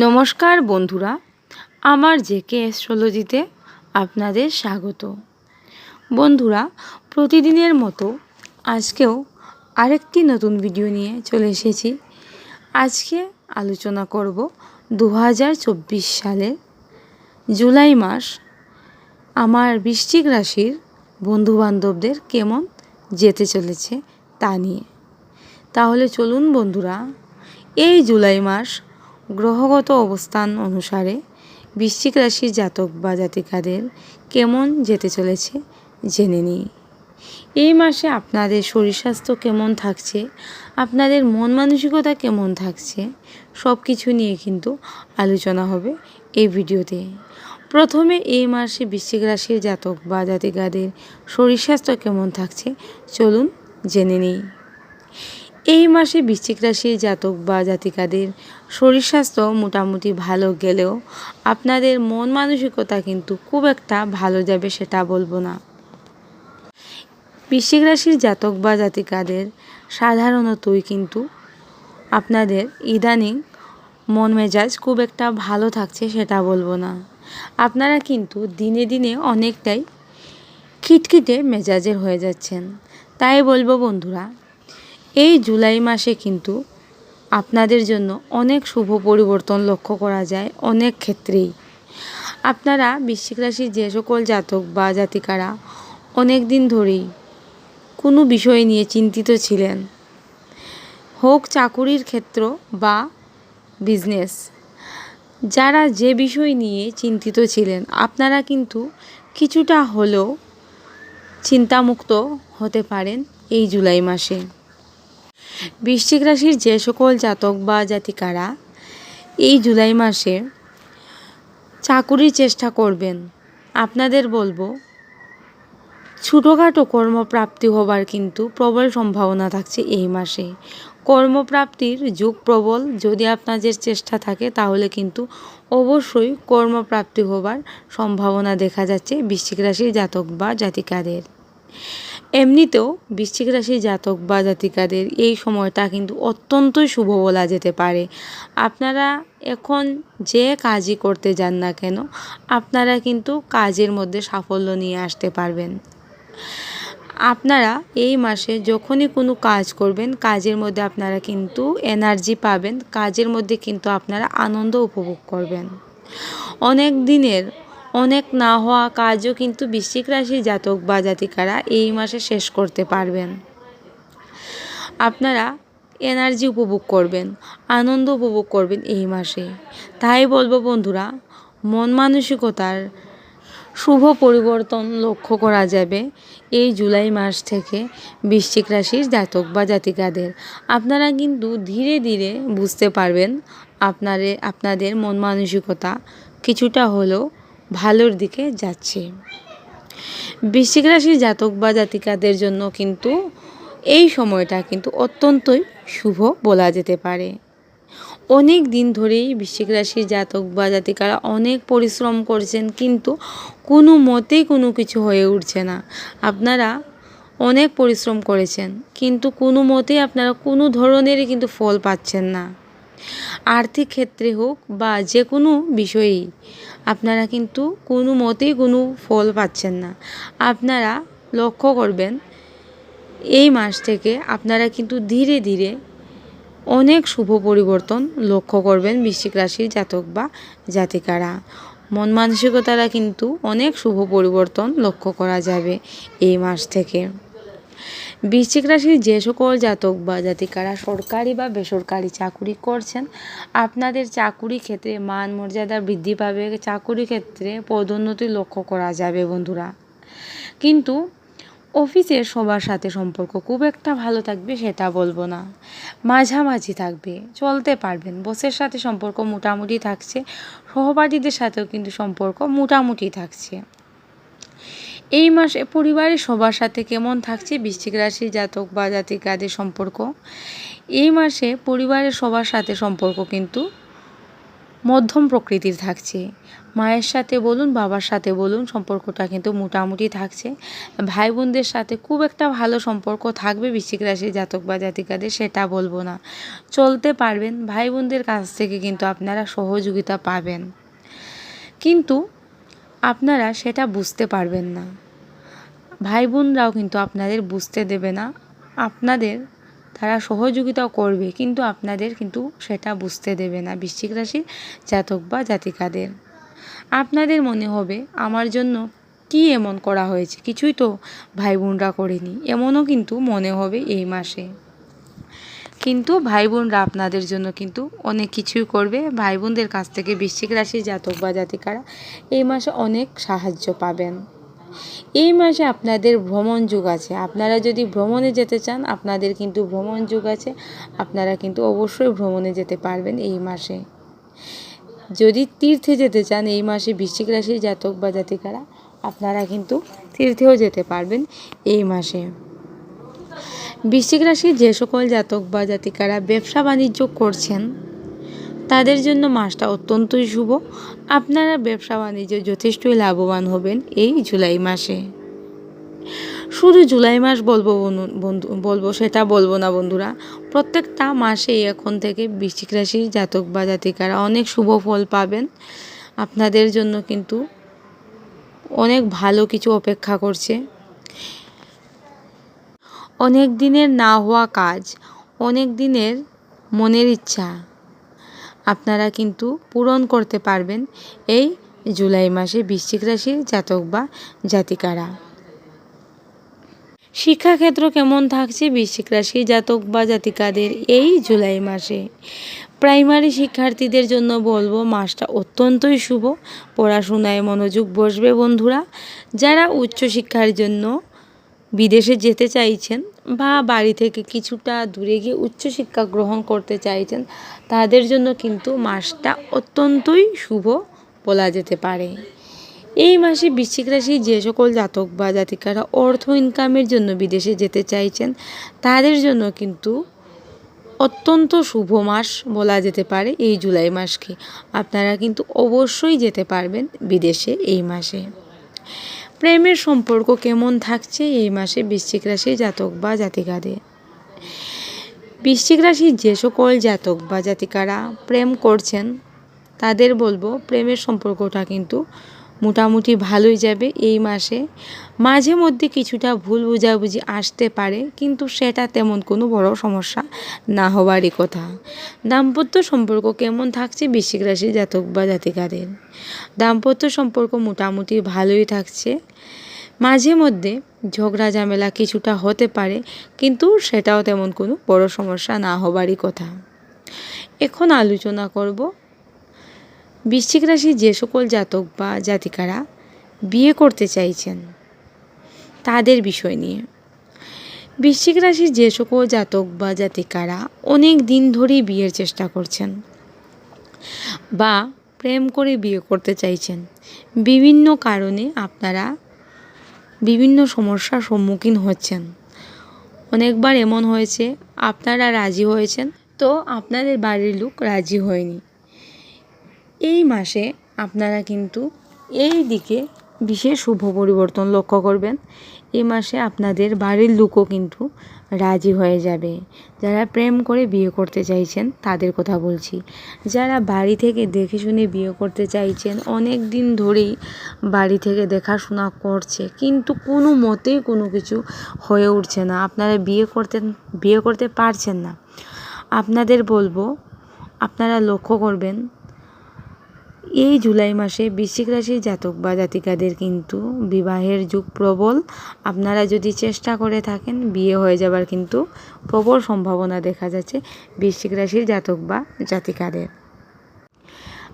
নমস্কার বন্ধুরা, আমার জেকে অ্যাস্ট্রোলজিতে আপনাদের স্বাগত। বন্ধুরা, প্রতিদিনের মতো আজকেও আরেকটি নতুন ভিডিও নিয়ে চলে এসেছি। আজকে আলোচনা করব দু সালের জুলাই মাস আমার বৃশ্চিক রাশির বন্ধুবান্ধবদের কেমন যেতে চলেছে তা নিয়ে। তাহলে চলুন বন্ধুরা, এই জুলাই মাস গ্রহগত অবস্থান অনুসারে বৃশ্চিক রাশির জাতক বা জাতিকাদের কেমন যেতে চলেছে জেনে নিই। এই মাসে আপনাদের শরীর স্বাস্থ্য কেমন থাকছে, আপনাদের মন মানসিকতা কেমন থাকছে সব কিছু নিয়ে কিন্তু আলোচনা হবে এই ভিডিওতে। প্রথমে এই মাসে বৃশ্চিক রাশির জাতক বা জাতিকাদের শরীর স্বাস্থ্য কেমন থাকছে চলুন জেনে নিই। এই মাসে বৃশ্চিক রাশির জাতক বা জাতিকাদের শরীর স্বাস্থ্য মোটামুটি ভালো গেলেও আপনাদের মন মানসিকতা কিন্তু খুব একটা ভালো যাবে সেটা বলব না। বৃশ্চিক রাশির জাতক বা জাতিকাদের সাধারণতই কিন্তু আপনাদের ইদানিং মন মেজাজ খুব একটা ভালো থাকছে সেটা বলব না। আপনারা কিন্তু দিনে দিনে অনেকটাই খিটখিটে মেজাজের হয়ে যাচ্ছেন। তাই বলব বন্ধুরা এই জুলাই মাসে কিন্তু আপনাদের জন্য অনেক শুভ পরিবর্তন লক্ষ্য করা যায় অনেক ক্ষেত্রেই। আপনারা বৃশ্চিক রাশির যে সকল জাতক বা জাতিকারা অনেক দিন ধরেই কোনো বিষয় নিয়ে চিন্তিত ছিলেন। হোক চাকুরির ক্ষেত্র বা বিজনেস, যারা যে বিষয় নিয়ে চিন্তিত ছিলেন, আপনারা কিন্তু কিছুটা হলেও চিন্তামুক্ত হতে পারেন এই জুলাই মাসে। বৃশ্চিক রাশির যে সকল জাতক বা জাতিকারা এই জুলাই মাসে চাকুরির চেষ্টা করবেন। আপনাদের বলব, ছোটোখাটো কর্মপ্রাপ্তি হবার কিন্তু প্রবল সম্ভাবনা থাকছে এই মাসে। কর্মপ্রাপ্তির যুগ প্রবল, যদি আপনাদের চেষ্টা থাকে তাহলে কিন্তু অবশ্যই কর্মপ্রাপ্তি হবার সম্ভাবনা দেখা যাচ্ছে বৃশ্চিক রাশির জাতক বা জাতিকাদের। এমনিতেও বৃশ্চিক রাশির জাতক বা জাতিকাদের এই সময়টা কিন্তু অত্যন্তই শুভ বলা যেতে পারে। আপনারা এখন যে কাজই করতে যান না কেন, আপনারা কিন্তু কাজের মধ্যে সাফল্য নিয়ে আসতে পারবেন। আপনারা এই মাসে যখনই কোনো কাজ করবেন, কাজের মধ্যে আপনারা কিন্তু এনার্জি পাবেন, কাজের মধ্যে কিন্তু আপনারা আনন্দ উপভোগ করবেন। অনেক দিনের অনেক না হওয়া কাজও কিন্তু বৃশ্চিক রাশির জাতক বা জাতিকারা এই মাসে শেষ করতে পারবেন। আপনারা এনার্জি উপভোগ করবেন, আনন্দ উপভোগ করবেন এই মাসে। তাই বলব বন্ধুরা, মন মানসিকতার শুভ পরিবর্তন লক্ষ্য করা যাবে এই জুলাই মাস থেকে বৃশ্চিক রাশির জাতক বা জাতিকাদের। আপনারা কিন্তু ধীরে ধীরে বুঝতে পারবেন আপনারে, আপনাদের মন মানসিকতা কিছুটা হলেও ভালোর দিকে যাচ্ছে। বৃশ্চিক রাশির জাতক বা জাতিকাদের জন্য কিন্তু এই সময়টা কিন্তু অত্যন্তই শুভ বলা যেতে পারে। অনেক দিন ধরেই বৃশ্চিক রাশির জাতক বা জাতিকারা অনেক পরিশ্রম করছেন কিন্তু কোনো মতেই কোনো কিছু হয়ে উঠছে না। আপনারা অনেক পরিশ্রম করেছেন কিন্তু কোনো মতেই আপনারা কোনো ধরনেরই কিন্তু ফল পাচ্ছেন না। আর্থিক ক্ষেত্রে হোক বা যে কোনো বিষয়েই আপনারা কিন্তু কোনো মতেই কোনো ফল পাচ্ছেন না। আপনারা লক্ষ্য করবেন, এই মাস থেকে আপনারা কিন্তু ধীরে ধীরে অনেক শুভ পরিবর্তন লক্ষ্য করবেন বৃশ্চিক রাশির জাতক বা জাতিকারা। মন মানসিকতারা কিন্তু অনেক শুভ পরিবর্তন লক্ষ্য করা যাবে এই মাস থেকে। বৃশ্চিক রাশির যে সকল জাতক বা জাতিকারা সরকারি বা বেসরকারি চাকুরি করছেন, আপনাদের চাকুরি ক্ষেত্রে মান মর্যাদা বৃদ্ধি পাবে। চাকুরি ক্ষেত্রে পদোন্নতি লক্ষ্য করা যাবে বন্ধুরা। কিন্তু অফিসের সবার সাথে সম্পর্ক খুব একটা ভালো থাকবে সেটা বলব না। মাঝামাঝি থাকবে, চলতে পারবেন। বসের সাথে সম্পর্ক মোটামুটি থাকছে, সহপাঠীদের সাথেও কিন্তু সম্পর্ক মোটামুটি থাকছে। এই মাসে পরিবারের সবার সাথে কেমন থাকছে বৃশ্চিক রাশির জাতক বা জাতিকাদের সম্পর্ক? এই মাসে পরিবারের সবার সাথে সম্পর্ক কিন্তু মধ্যম প্রকৃতির থাকছে। মায়ের সাথে বলুন, বাবার সাথে বলুন, সম্পর্কটা কিন্তু মোটামুটি থাকছে। ভাই বোনদের সাথে খুব একটা ভালো সম্পর্ক থাকবে বৃশ্চিক রাশির জাতক বা জাতিকাদের, সেটা বলব না। চলতে পারবেন ভাই বোনদের কাছ থেকে কিন্তু আপনারা সহযোগিতা পাবেন। কিন্তু আপনারা সেটা বুঝতে পারবেন না। ভাই বোনরাও কিন্তু আপনাদের বুঝতে দেবে না। আপনাদের তারা সহযোগিতাও করবে, কিন্তু আপনাদের কিন্তু সেটা বুঝতে দেবে না বৃশ্চিক রাশির জাতক বা জাতিকাদের। আপনাদের মনে হবে, আমার জন্য কি এমন করা হয়েছে? কিছুই তো ভাই বোনরা করেনি। এমনও কিন্তু মনে হবে এই মাসে। কিন্তু ভাই বোনরা আপনাদের জন্য কিন্তু অনেক কিছুই করবে। ভাই বোনদের কাছ থেকে বৃশ্চিক রাশির জাতক বা জাতিকারা এই মাসে অনেক সাহায্য পাবেন। এই মাসে আপনাদের ভ্রমণ যুগ আছে। আপনারা যদি ভ্রমণে যেতে চান, আপনাদের কিন্তু ভ্রমণ যুগ আছে। আপনারা কিন্তু অবশ্যই ভ্রমণে যেতে পারবেন এই মাসে। যদি তীর্থে যেতে চান, এই মাসে বৃশ্চিক রাশির জাতক বা জাতিকারা, আপনারা কিন্তু তীর্থেও যেতে পারবেন এই মাসে। বৃশ্চিক রাশির যে সকল জাতক বা জাতিকারা ব্যবসা বাণিজ্য করছেন, তাদের জন্য মাসটা অত্যন্তই শুভ। আপনারা ব্যবসা বাণিজ্যে যথেষ্টই লাভবান হবেন এই জুলাই মাসে। শুধু জুলাই মাস বলব বন্ধু বলব, সেটা বলব না বন্ধুরা। প্রত্যেকটা মাসে এখন থেকে বৃশ্চিক রাশির জাতক বা জাতিকারা অনেক শুভ ফল পাবেন। আপনাদের জন্য কিন্তু অনেক ভালো কিছু অপেক্ষা করছে। অনেক দিনের না হওয়া কাজ, অনেক দিনের মনের ইচ্ছা। আপনারা কিন্তু পূরণ করতে পারবেন এই জুলাই মাসে বৃশ্চিক রাশির জাতক বা জাতিকারা। শিক্ষাক্ষেত্র কেমন থাকছে বৃশ্চিক রাশির জাতক বা জাতিকাদের এই জুলাই মাসে? প্রাইমারি শিক্ষার্থীদের জন্য বলব, মাসটা অত্যন্তই শুভ। পড়াশোনায় মনোযোগ বসবে বন্ধুরা। যারা উচ্চশিক্ষার জন্য বিদেশে যেতে চাইছেন বা বাড়ি থেকে কিছুটা দূরে গিয়ে উচ্চশিক্ষা গ্রহণ করতে চাইছেন, তাদের জন্য কিন্তু মাসটা অত্যন্তই শুভ বলা যেতে পারে। এই মাসে বৃশ্চিক রাশি যে সকল জাতক বা জাতিকারা অর্থ ইনকামের জন্য বিদেশে যেতে চাইছেন, তাদের জন্য কিন্তু অত্যন্ত শুভ মাস বলা যেতে পারে এই জুলাই মাসকে। আপনারা কিন্তু অবশ্যই যেতে পারবেন বিদেশে এই মাসে। প্রেমের সম্পর্ক কেমন থাকছে এই মাসে বৃশ্চিক রাশি জাতক বা জাতিকাদের? বৃশ্চিক রাশির যে সকল জাতক বা জাতিকারা প্রেম করছেন, তাদের বলব প্রেমের সম্পর্কটা কিন্তু মোটামুটি ভালোই যাবে এই মাসে। মাঝে মধ্যে কিছুটা ভুল বোঝাবুঝি আসতে পারে, কিন্তু সেটা তেমন কোনো বড় সমস্যা না হওয়ারই কথা। দাম্পত্য সম্পর্ক কেমন থাকছে বৃশ্চিক রাশির জাতক বা জাতিকাদের? দাম্পত্য সম্পর্ক মোটামুটি ভালোই থাকছে। মাঝে মধ্যে ঝগড়া ঝামেলা কিছুটা হতে পারে, কিন্তু সেটাও তেমন কোনো বড় সমস্যা না হবারই কথা। এখন আলোচনা করব বৃশ্চিক রাশির যে সকল জাতক বা জাতিকারা বিয়ে করতে চাইছেন তাদের বিষয় নিয়ে। বৃশ্চিক রাশির যে সকল জাতক বা জাতিকারা অনেক দিন ধরেই বিয়ের চেষ্টা করছেন বা প্রেম করে বিয়ে করতে চাইছেন। বিভিন্ন কারণে আপনারা বিভিন্ন সমস্যার সম্মুখীন হচ্ছেন। অনেকবার এমন হয়েছে, আপনারা রাজি হয়েছেন, তো আপনাদের বাড়ির লোক রাজি হয়নি। এই মাসে আপনারা কিন্তু এই দিকে বিশেষ শুভ পরিবর্তন লক্ষ্য করবেন। এই মাসে আপনাদের বাড়ির লোকও কিন্তু রাজি হয়ে যাবে। যারা প্রেম করে বিয়ে করতে চাইছেন, তাদের কথা বলছি। যারা বাড়ি থেকে দেখে শুনে বিয়ে করতে চাইছেন, অনেক দিন ধরেই বাড়ি থেকে দেখাশোনা করছে, কিন্তু কোনো মতেই কোনো কিছু হয়ে উঠছে না। আপনারা বিয়ে করতে বিয়ে করতে পারছেন না। আপনাদের বলব, আপনারা লক্ষ্য করবেন এই জুলাই মাসে বৃশ্চিক রাশির জাতক বা জাতিকাদের কিন্তু বিবাহের যুগ প্রবল। আপনারা যদি চেষ্টা করে থাকেন, বিয়ে হয়ে যাবার কিন্তু প্রবল সম্ভাবনা দেখা যাচ্ছে বৃশ্চিক রাশির জাতক বা জাতিকাদের।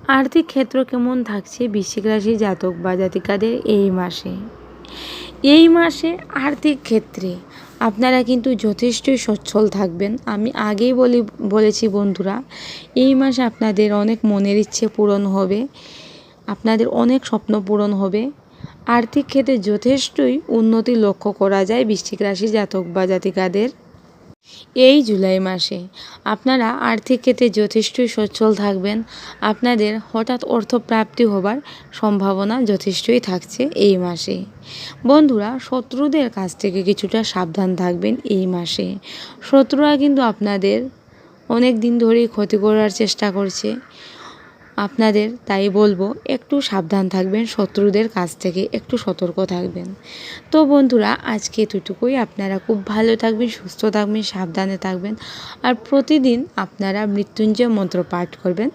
আর্থিক ক্ষেত্র কেমন থাকছে বৃশ্চিক রাশির জাতক বা জাতিকাদের এই মাসে? এই মাসে আর্থিক ক্ষেত্রে আপনারা কিন্তু যথেষ্টই সচ্ছল থাকবেন। আমি আগেই বলি, বলেছি বন্ধুরা, এই মাসে আপনাদের অনেক মনের ইচ্ছে পূরণ হবে, আপনাদের অনেক স্বপ্ন পূরণ হবে। আর্থিক ক্ষেত্রে যথেষ্টই উন্নতি লক্ষ্য করা যায় বৃশ্চিক রাশি জাতক বা জাতিকাদের। এই জুলাই মাসে আপনারা আর্থিক ক্ষেত্রে যথেষ্টই সচ্ছল থাকবেন। আপনাদের হঠাৎ অর্থ প্রাপ্তি হবার সম্ভাবনা যথেষ্টই থাকছে এই মাসে। বন্ধুরা, শত্রুদের কাছ থেকে কিছুটা সাবধান থাকবেন এই মাসে। শত্রুরা কিন্তু আপনাদের অনেক দিন ধরেই ক্ষতি করার চেষ্টা করছে। আপনাদের তাই বলব, একটু সাবধান থাকবেন, শত্রুদের কাছ থেকে একটু সতর্ক থাকবেন। তো বন্ধুরা, আজকে এতটুকুই। আপনারা খুব ভালো থাকবেন, সুস্থ থাকবেন, সাবধানে থাকবেন আর প্রতিদিন আপনারা মৃত্যুঞ্জয় মন্ত্র পাঠ করবেন।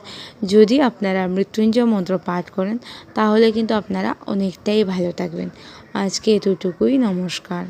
যদি আপনারা মৃত্যুঞ্জয় মন্ত্র পাঠ করেন, তাহলে কিন্তু আপনারা অনেকটাই ভালো থাকবেন। আজকে এতটুকুই। নমস্কার।